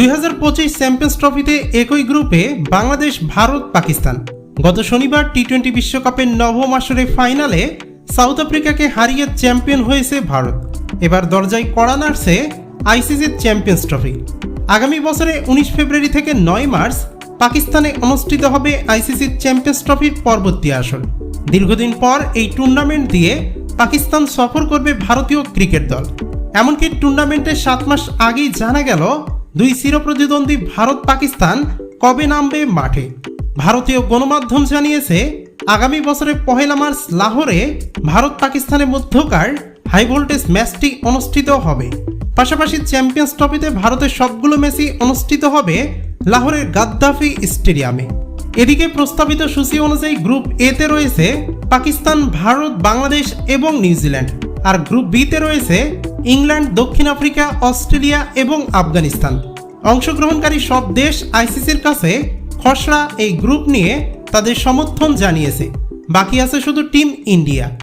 দুই হাজার পঁচিশ চ্যাম্পিয়ন্স ট্রফিতে একই গ্রুপে বাংলাদেশ, ভারত, পাকিস্তান। গত শনিবার টি টোয়েন্টি বিশ্বকাপের নবম আসরে ফাইনালে সাউথ আফ্রিকাকে হারিয়ে চ্যাম্পিয়ন হয়েছে ভারত। এবার দরজায় কড়া নাড়ছে আইসিসির চ্যাম্পিয়ন্স ট্রফি আগামী বছরে উনিশ ফেব্রুয়ারি থেকে নয় মার্চ পাকিস্তানে অনুষ্ঠিত হবে আইসিসির চ্যাম্পিয়ন্স ট্রফির পরবর্তী আসর। দীর্ঘদিন পর এই টুর্নামেন্ট দিয়ে পাকিস্তান সফর করবে ভারতীয় ক্রিকেট দল। এমনকি টুর্নামেন্টের সাত মাস আগেই জানা গেল দুই চিরপ্রতিদ্বন্দ্বী ভারত পাকিস্তান কবে নামবে মাঠে? ভারতীয় গণমাধ্যম জানিয়েছে, আগামী বছরের পহেলা মার্চ লাহোরে ভারত পাকিস্তানের মধ্যকার হাই ভোল্টেজ ম্যাচটি অনুষ্ঠিত হবে। পাশাপাশি চ্যাম্পিয়ন্স ট্রফিতে ভারতের সবগুলো ম্যাচই অনুষ্ঠিত হবে লাহোরের গাদ্দাফি স্টেডিয়ামে। এদিকে প্রস্তাবিত সূচি অনুযায়ী গ্রুপ এতে রয়েছে পাকিস্তান, ভারত, বাংলাদেশ এবং নিউজিল্যান্ড। আর গ্রুপ বিতে রয়েছে ইংল্যান্ড, দক্ষিণ আফ্রিকা, অস্ট্রেলিয়া এবং আফগানিস্তান। অংশগ্রহণকারী সব দেশ আইসিসির কাছে খসড়া এই গ্রুপ নিয়ে তাদের সমর্থন জানিয়েছে। বাকি আছে শুধু টিম ইন্ডিয়া।